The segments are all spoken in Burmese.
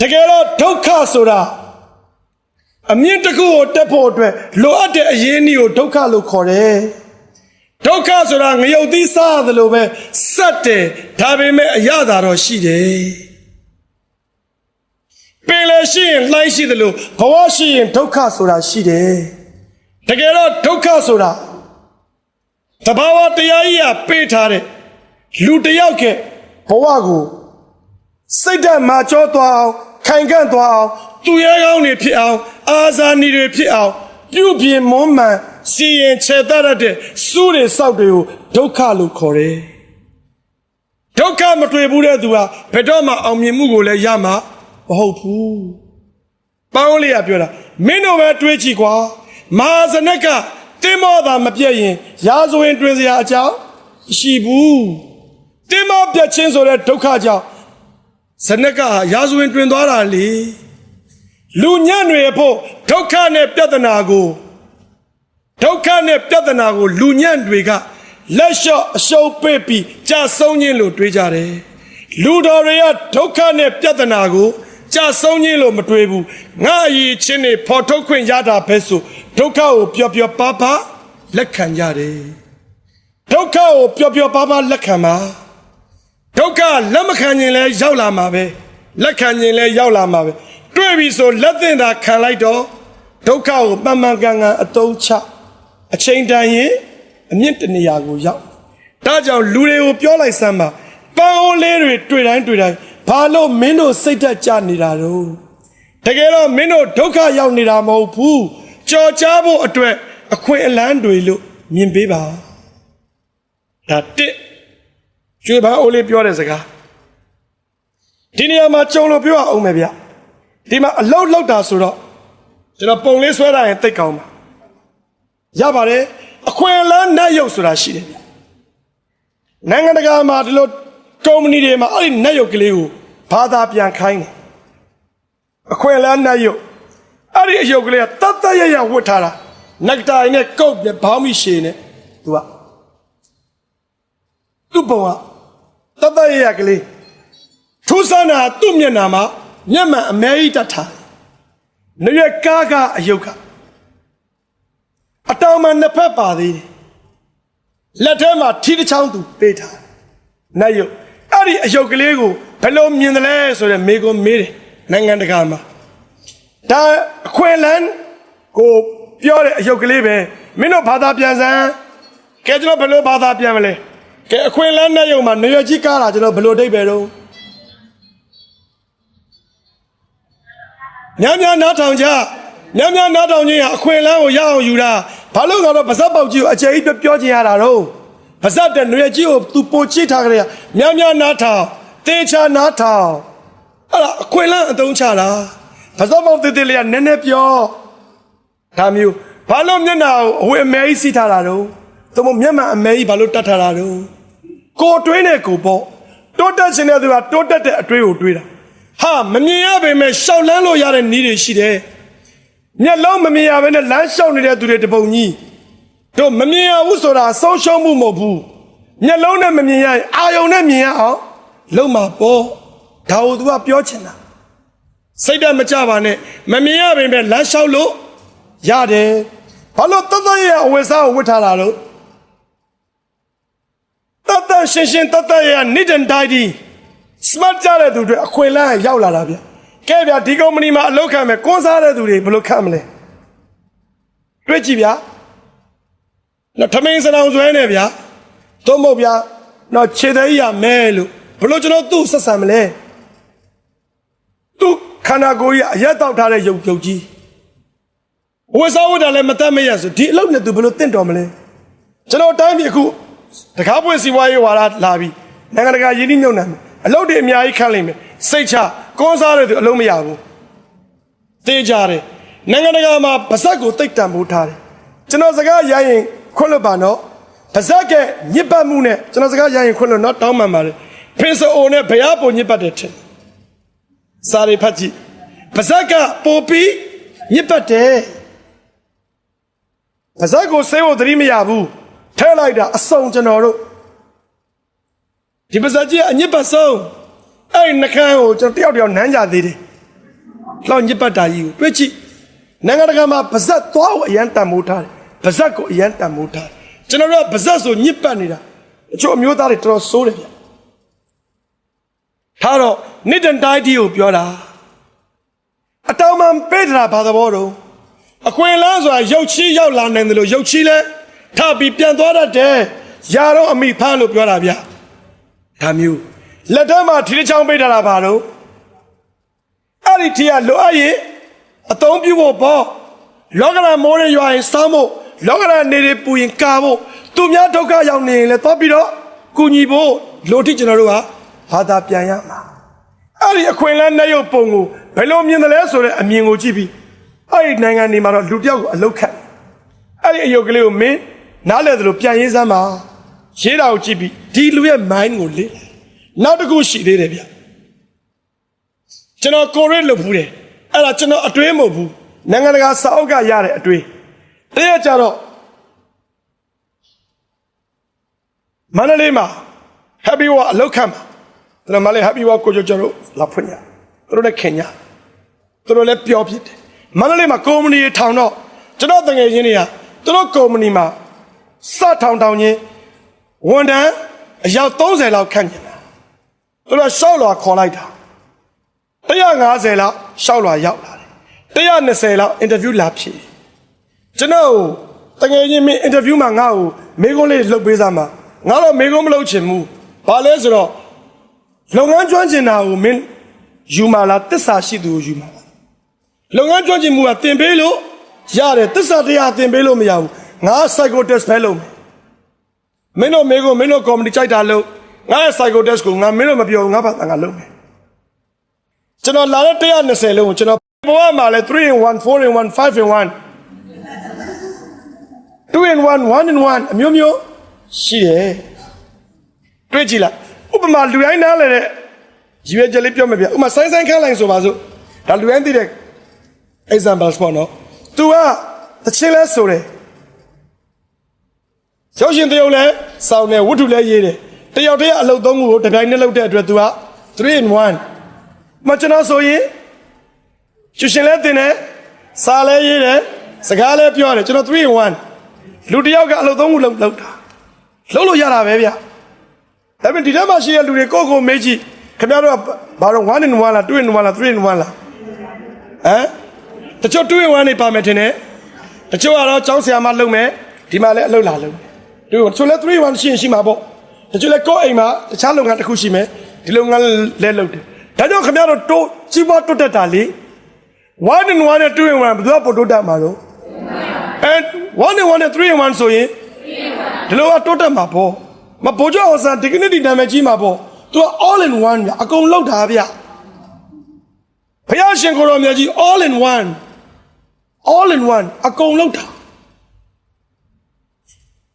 တကယ်တော့ဒုက္ခဆိုတာအမြင့်တစ်ခုကိုတက်ဖို့အတွက်လိုအပ်တဲ့အရင်းအနှီးကိုဒုက္ခလို့ခေါ်တယ်ဒုက္ခဆိုတာငရုတ်သီးစားရတယ်လို့ပဲစက်တယ်ဒါပေမဲ့အရသာတော့ရှိတယ်ပင်လည်းရှိရင်လှိုင်းရှိတယ်လို့ဘဝရှိရင်ဒုက္ခဆိုတာရှိတယ်တကယ်တော့ဒုက္ခဆိုတာတဘာဝတရားကြီးကပေးထားတဲ့လူတစ်ယောက်ကဘဝကို စိတ်ဓာတ်မာကျောသွားအောင်ခိုင်ခန့်သွားအောင်သူရဲကောင်းတွေဖြစ်အောင်အာဇာနည်တွေဖြစ်အောင်ပြုပြင်မွမ်းမံစီရင်ခြေတတ်ရတဲ့စူးတွေစောက်တွေကိုဒုက္ခလို့ခေါ်တယ်ဒုက္ခမတွေ့ဘူးတဲ့သူဟာဘယ်တော့မှအောင်မြင်မှုကိုလည်းရမှာမဟုတ်ဘူးပေါင်းလေးကပြောတာမင်းတို့ပဲတွေးကြည့်ကွာမဟာဇနက်ကတင်းမောသာမပြည့်ရင်ရာဇဝင်တွင်စရာအကြောင်းမရှိဘူးတင်းမောပြတ်ချင်းဆိုတဲ့ဒုက္ခကြောင့် ဇနက်ကရာဇဝင်တွင်သွားတာလေလူညံ့တွေဖို့ဒုက္ခနဲ့ပြဿနာကိုဒုက္ခနဲ့ပြဿနာကိုလူညံ့တွေကလက်လျှော့အရှုံးပေးပြီးကြာဆုံးခြင်းလို့တွေးကြတယ်လူတော်တွေကဒုက္ခနဲ့ပြဿနာကိုကြာဆုံးခြင်းလို့မတွေးဘူးငါအရေးချင်းတွေဖော်ထုတ်ခွင့်ရတာပဲဆိုဒုက္ခကိုပျော်ပျော်ပါပါလက်ခံကြတယ်ဒုက္ခကိုပျော်ပျော်ပါပါလက်ခံပါ ဒုက္ခလက်မခံခြင်းလဲရောက်လာမှာပဲလက်ခံခြင်းလဲရောက်လာမှာပဲတွေ့ပြီဆိုလက်သင့်တာခံလိုက်တော့ဒုက္ခကိုမှန်မှန်ကန်ကန်အသုံးချအချိန်တန်ရင်အမြင့်တနေရာကိုရောက်ဒါကြောင့်လူတွေကိုပြောလိုက်စမ်းပါပန်းအိုးလေးတွေတွေ့တိုင်းတွေ့တိုင်းဘာလို့မင်းတို့စိတ်သက်ကြနေတာတော့တကယ်တော့မင်းတို့ဒုက္ခရောက်နေတာမဟုတ်ဘူးကြော်ကြားဖို့အတွက်အခွင့်အလန်းတွေလို့မြင်ပေးပါဒါတစ် ကျွေးပန်းအိုးလေးပြောတဲ့စကားဒီနေရာမှာကြုံလို့ပြောအောင်မယ်ဗျဒီမှာအလောက်လောက်တာဆိုတော့ကျွန်တော်ပုံလေးဆွဲတာရင်တိတ်ကောင်းပါရပါတယ်အခွင့်အလမ်းနတ်ရုပ်ဆိုတာရှိတယ်ဗျနိုင်ငံတကာမှာဒီလိုကုမ္ပဏီတွေမှာအဲ့ဒီနတ်ရုပ်ကလေးကိုဘာသာပြန်ခိုင်းတယ်အခွင့်အလမ်းနတ်ရုပ်အဲ့ဒီအရုပ်ကလေးကတတ်တတ်ရရဝတ်ထားတာနက်တိုင်နဲ့ကုတ်နဲ့ဘောင်းမီရှည်နဲ့သူကသူ့ပုံက တတ်တတ်ရရကလေးထူးဆန်းတာသူ့မျက်နှာမှာမျက်မှန်အမဲကြီးတတ်ထားတယ်။နေရကားကအယုတ်ကအတောင်မှနှစ်ဖက်ပါသေးတယ်။လက်ထဲမှာထီးတစ်ချောင်းသူပေးထားတယ်။နတ်ယုတ်အဲ့ဒီအယုတ်ကလေးကိုဘယ်လိုမြင်တယ်လဲဆိုတဲ့မေကွန်မေးတယ်နိုင်ငံတကာမှာဒါအခွင့်အလန်းကိုပြောတဲ့အယုတ်ကလေးပဲမင်းတို့ဘာသာပြန်စမ်းကဲကျွန်တော်ဘယ်လိုဘာသာပြန်မလဲ ကဲအခွင့်အလန်းနဲ့ယုံမှာနေရကြီးကားတာကျွန်တော်ဘယ်လိုအဓိပ္ပာယ်တော့ညံ့ညံ့နားထောင်ကြညံ့ညံ့နားထောင်ခြင်းဟာအခွင့်အလန်းကိုရအောင်ယူတာဘာလို့လဲတော့ဗဇက်ပေါက်ကြီးကိုအကျယ်ကြီးပြောချင်ရတာတော့ဗဇက်တဲ့နေရကြီးကိုသူပိုချိထားကြရညံ့ညံ့နားထောင်တေချာနားထောင်အဲ့ဒါအခွင့်အလန်းအသုံးချတာဗဇက်ပေါက်တေးသေးလေးကနည်းနည်းပြောဒါမျိုးဘာလို့မျက်နှာကိုအဝေအမဲကြီးစီးထားတာတော့ သို့မဟုတ်မျက်မှန်အမဲကြီးဘာလို့တတ်ထားတာတော့ကိုတွေးနဲ့ကိုပေါ့တိုးတက်ခြင်းတဲ့သူကတိုးတက်တဲ့အတွေးကိုတွေးတာဟာမမြင်ရပေမဲ့ရှောက်လန်းလို့ရတဲ့နည်းတွေရှိတယ်မျက်လုံးမမြင်ရဘဲနဲ့လမ်းလျှောက်နေတဲ့သူတွေတပုံကြီးတို့မမြင်ရဘူးဆိုတာဆုံးရှုံးမှုမဟုတ်ဘူးမျက်လုံးနဲ့မမြင်ရရင်အာယုံနဲ့မြင်ရအောင်လုံးမှာပေါ့ဒါကိုသူကပြောချင်တာစိတ်ဓာတ်မကြပါနဲ့မမြင်ရပေမဲ့လမ်းလျှောက်လို့ရတယ်ဘာလို့တတ်တတ်ရအဝယ်စားကိုဝတ်ထားတာလို့ တတ်တတ်ရှင်းရှင်းတတ်တတ်ရနိဒန်တိုင်းဒီ smart ကြတဲ့သူတွေအခွင့်အလမ်းရောက်လာတာဗျကဲဗျဒီကုမ္ပဏီမှာအလုပ်ခံမယ်ကွန်စားတဲ့သူတွေဘယ်လိုခံမလဲတွေ့ကြည့်ဗျနော်ထမင်းစံအောင်ဆွဲနေဗျသုံးမဟုတ်ဗျနော်ခြေသေးရမဲလို့ဘယ်လိုကျွန်တော်သူ့ဆက်ဆံမလဲသူ့ခန္ဓာကိုယ်ကြီးအရက်တောက်ထားတဲ့ရုပ်ရုပ်ကြီးဝေစားဝတ်တာလည်းမတတ်မရဆိုဒီအလုပ်နဲ့သူဘယ်လိုတင့်တော်မလဲကျွန်တော်တိုင်းပြည်အခု တကားပွင့်စီဝါရေးဝါဒလာပြီးနိုင်ငံတကာယင်းနှိမ့်ညွန့်နေမယ်အလုပ်တွေအများကြီးခန့်လိမ့်မယ်စိတ်ချကွန်စားတဲ့သူအလုပ်မရဘူးသိကြတယ်နိုင်ငံတကာမှာဗဇက်ကိုတိတ်တံပိုးထားတယ်ကျွန်တော်စကားရရင်ခွင့်လွတ်ပါနော်ဗဇက်ကညစ်ပတ်မှုနဲ့ကျွန်တော်စကားရရင်ခွင့်လွတ်နော်တောင်းပန်ပါတယ်ပင်စအိုနဲ့ဘရားပုံညစ်ပတ်တယ်ထင်စာရိဖတ်ကြည့်ဗဇက်ကပိုပြီးညစ်ပတ်တယ်ပါဇက်ကိုဆေးဖို့သတိမရဘူး ထဲလိုက်တာအစုံကျွန်တော်တို့ဒီပါဇက်ကြီးကအညစ်ပတ်ဆုံးအဲ့ဒီနှကန်းကိုကျွန်တော်တယောက်တယောက်နမ်းကြသေးတယ်လှောင်ညစ်ပတ်တာကြီးကိုတွေ့ကြည့်နိုင်ငံတကာမှာဗဇက်သွားကိုအရန်တန်မိုးထားတယ်ဗဇက်ကိုအရန်တန်မိုးထားတယ်ကျွန်တော်တို့ကဗဇက်ဆိုညစ်ပတ်နေတာအချို့အမျိုးသားတွေတော်တော်ဆိုးတယ်ဗျထားတော့နိဒန်တိုင်းတီကိုပြောတာအတောင်မှပေးတာဘာသဘောတော့အခွင့်အလမ်းဆိုတာရုပ်ချီးရောက်လာနိုင်တယ်လို့ရုပ်ချီးလဲ ထပ်ပြီးပြန်သွားတတ်တယ်ယာတော့အမိဖမ်းလို့ပြောတာဗျဒါမျိုးလက်ထဲမှာထီးတစ်ချောင်းပေးထားတာဘာတော့အဲ့ဒီထီကလိုအပ်ရင်အသုံးပြုဖို့ပေါ့လောကရန်မိုးရရွာရင်စောင်းဖို့လောကရန်နေတွေပူရင်ကာဖို့သူများဒုက္ခရောက်နေရင်လည်းတော့ပြီးတော့ကုညီဖို့လိုထိကျွန်တော်တို့ကဘာသာပြန်ရမှာအဲ့ဒီအခွင့်အလမ်းနဲ့ရုပ်ပုံကိုဘယ်လိုမြင်တယ်လဲဆိုတဲ့အမြင်ကိုကြည့်ပြီးအဲ့ဒီနိုင်ငံတွေမှာတော့လူတစ်ယောက်ကိုအလုတ်ခတ်အဲ့ဒီအယုတ်ကလေးကိုမင်း နားလဲသလိုပြန်ရေးစမ်းပါရေးတာကိုကြည့်ပြီးဒီလူရဲ့ mind ကိုလေ့လာနောက်တစ်ခုရှိသေးတယ်ဗျကျွန်တော်ကိုရစ်လုပ်ဘူးတယ်အဲ့ဒါကျွန်တော်အတွေးမဟုတ်ဘူးနိုင်ငံတကာစာအုပ်ကရတဲ့အတွေးတရက်ကြတော့မန္တလေးမှာ Happy War အလောက်ခံမှာကျွန်တော်မလေး Happy War ကိုကြကျွန်တော်လာဖွင့်ရသူတို့လည်းခင်ညာသူတို့လည်းပျော်ဖြစ်တယ်မန္တလေးမှာကုမ္ပဏီတွေထောင်တော့ကျွန်တော်တငယ်ချင်းတွေကသူတို့ကုမ္ပဏီမှာ စထောင်ထောင်ချင်းဝန်ထမ်းအယောက်30လောက်ခန့်ကျင်တာသူတို့ကရှောက်လွာခေါ်လိုက်တာ150လောက်ရှောက်လွာရောက်လာတယ်120လောက်အင်တာဗျူးလာဖြေကျွန်တော်တကယ်ချင်းမင်းအင်တာဗျူးမှာငါ့ကိုမေးခွန်းလေးလှုပ်ပေးစားမှာငါတော့မေးခွန်းမလှုပ်ချင်ဘူးဘာလဲဆိုတော့လုပ်ငန်းကျွမ်းကျင်တာကိုမင်းယူမာလားတစ္ဆာရှိသူကိုယူမာလားလုပ်ငန်းကျွမ်းကျင်မှုကတင်ပေးလို့ရတယ်တစ္ဆာတရားတင်ပေးလို့မရဘူး ငါ psycho test ပဲလုပ်မယ်မင်းတို့မေးခွန်းမင်းတို့ comedy ကြိုက်တာလို့ငါရဲ့ psycho test ကိုငါမင်းတို့မပြောဘူးငါဘာသာငါလုပ်မယ်ကျွန်တော်လာတဲ့120လုံးကိုကျွန်တော်ဘဝမှာလဲ3 in 1 4 in 1 5 in 1 2 in 1 1 in 1အမျိုးမျိုးရှိတယ်တွေ့ကြည့်လားဥပမာလူတိုင်းနားလဲတဲ့ရည်ရွယ်ချက်လေးပြောမယ်ဗျဥပမာဆိုင်းဆိုင်းခန်းလိုက်ဆိုပါစို့ဒါလူတိုင်းသိတဲ့ examples ပေါ့နော် तू ကတချင်းလဲဆိုတယ် ကျောင်းရှင်တယောက်လဲစောင်းတယ်ဝတ္ထုလဲရေးတယ်တယောက်တည်းအလုပ်သုံးခုကိုတစ်ပြိုင်နက်လုပ်တဲ့အတွက် तू က3 in 1မကျွန်တော်ဆိုရင်ကျူရှင်လဲတင်တယ်စာလဲရေးတယ်စကားလဲပြောတယ်ကျွန်တော်3 in 1လူတစ်ယောက်ကအလုပ်သုံးခုလုပ်လုပ်တာလုပ်လို့ရတာပဲဗျဒါပေမဲ့ဒီထဲမှာရှိတဲ့လူတွေကိုယ့်ကိုယ်မေးကြည့်ခင်ဗျားတို့ကဘာလို့1 in 1လား2 in 1လား3 in 1လားဟမ်တချို့2 in 1နေပါမယ်ထင်တယ်တချို့ကတော့ကျောင်းဆရာမလုပ်မယ်ဒီမှာလည်းအလုပ်လာလုပ် တယ်တချို့လည်း3 in 1ရှိရင်ရှိမှာပေါ့တချို့လည်းကိုယ့်အိမ်မှာတခြားလုပ်ငန်းတစ်ခုရှိမယ်ဒီလုပ်ငန်းလည်းလုပ်တယ်ဒါကြောင့်ခင်ဗျားတို့တိုးကြီးပွားတိုးတက်တာလေ1 in 1နဲ့2 in 1ဘယ်သူကပိုတိုးတက်မှာလို့အဲ1 in 1နဲ့3 in 1ဆိုရင်ဒီလိုကတိုးတက်မှာပေါ့မဘိုးကျော်အောင်ဆန်ဒီကနေ့ဒီနာမည်ကြီးမှာပေါ့သူက all in one ဗျအကုန်လောက်တာဗျဘုရားရှင်ကိုရောမြတ်ကြီး all in one all in one အကုန်လောက်တာ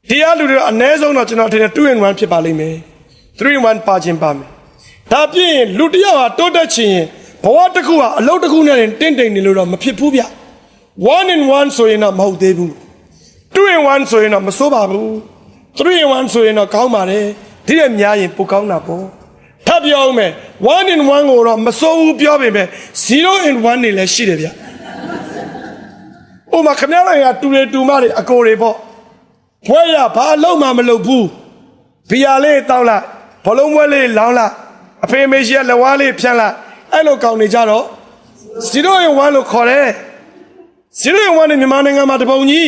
တရားလူတွေတော့အ ਨੇ ဆုံးတော့ကျွန်တော်ထင်တယ်2 in 1ဖြစ်ပါလိမ့်မယ်3 in 1ပါခြင်းပါမယ်ဒါပြည့်ရင်လူတစ်ယောက်ဟာတိုးတက်ချင်ရင်ဘဝတစ်ခုဟာအလုပ်တစ်ခုနဲ့တင်တင့်တိမ်နေလို့တော့မဖြစ်ဘူးဗျ1 in 1ဆိုရင်တော့မဟုတ်သေးဘူး2 in 1ဆိုရင်တော့မစိုးပါဘူး3 in 1ဆိုရင်တော့ကောင်းပါတယ်ဒီတဲ့များရင်ပိုကောင်းတာပေါ့ထပ်ပြောအောင်မယ်1 in 1ကိုတော့မစိုးဘူးပြောပေမဲ့0 in 1နေလည်းရှိတယ်ဗျဥမာခမရလိုက်တာတူတယ်တူမတွေအကိုတွေပေါ့ ဘွဲရဘာအလုံးမှမလုပ်ဘူးဘီယာလေးတောက်လိုက်ဘလုံးဘွဲလေးလောင်းလိုက်အဖေမေရှိကလက်ဝါးလေးဖြန့်လိုက်အဲ့လိုကောင်းနေကြတော့0 in 1လို့ခေါ်တယ်0 in 1နဲ့မြန်မာနိုင်ငံမှာတပုံကြီး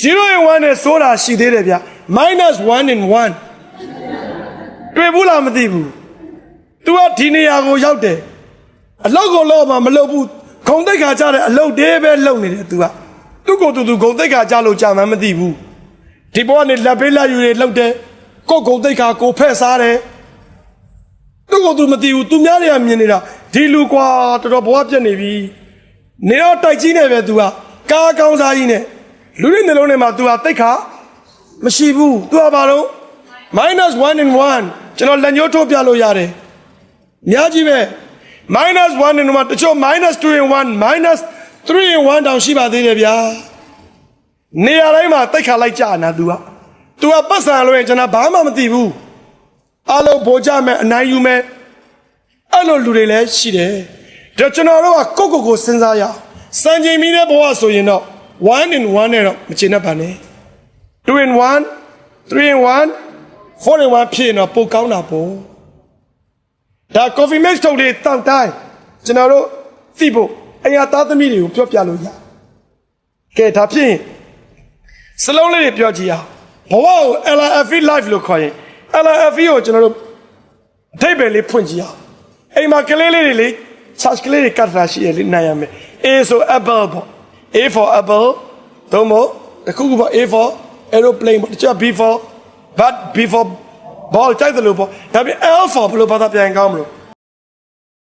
0 in 1နဲ့ဆိုတာရှိသေးတယ်ဗျ minus 1 in 1တွေ့ဘူးလားမသိဘူး तू ကဒီနေရာကိုရောက်တယ်အလောက်ကိုလောက်မှမလောက်ဘူးဂုံတိတ်ခါကြတဲ့အလောက်တည်းပဲလုံနေတယ် तू က သူ့ကိုယ်သူသူဂုံတိတ်ခါကြလို့ကြာမှန်းမသိဘူးဒီဘောကနေလက်ပေးလက်ယူတွေလှုပ်တယ်ကိုဂုံတိတ်ခါကိုဖက်စားတယ်သူ့ကိုယ်သူမသိဘူးသူများတွေကမြင်နေတာဒီလူကွာတော်တော်ဘဝပြက်နေပြီနေတော့တိုက်ကြီးနေပဲသူကကားကောင်းစားကြီးနဲ့လူတွေနှလုံးထဲမှာ तू ဟာတိတ်ခါမရှိဘူး तू ဟာဘာလို့ minus 1 in 1ကျွန်တော်လက်ညှိုးထိုးပြလို့ရတယ်များကြီးပဲ minus 1 in 1တချို့ minus 2 in 1 minus 3 in 1တောင်ရှိပါသေးတယ်ဗျာနေရာတိုင်းမှာတိတ်ခါလိုက်ကြနာ तू က तू ကပတ်စံလို့ရင်ကျွန်တော်ဘာမှမသိဘူးအလုံးပိုကြမဲ့အနိုင်ယူမဲ့အဲ့လိုလူတွေလည်းရှိတယ်ဒါကျွန်တော်တို့ကကိုယ့်ကိုယ်ကိုစဉ်းစားရအောင်စံချိန်မီတဲ့ဘဝဆိုရင်တော့1 in 1နဲ့တော့မချင်တတ်ပါနဲ့2 in 1 3 in 1 4 in 1ဖြစ်ရင်တော့ပိုကောင်းတာပေါ့ဒါ coffee mix ထုတ်လေးတောက်တိုင်းကျွန်တော်တို့သိဖို့ အရာသားသမီးတွေကိုပြောပြလို့ရကဲဒါဖြစ်ရင်စလုံးလေးတွေပြောကြည့်အောင်ဘဝကို LFE live လို့ခေါ်ရင် LFE ကိုကျွန်တော်တို့အထိပ္ပယ်လေးဖွင့်ကြည့်အောင်အိမ်မှာကလေးလေးတွေလေး charge ကလေးတွေကတ်တာရှိရလေနိုင်ရမယ် A ဆို apple ပေါ့ A for apple သုံးဖို့တစ်ခုခုပေါ့ A for aeroplane ပေါ့တခြား B for but B for ball တိုက်တယ်လို့ပေါ့ဒါပြင် L for ဘယ်လိုဘာသာပြန်ကောင်းမလို့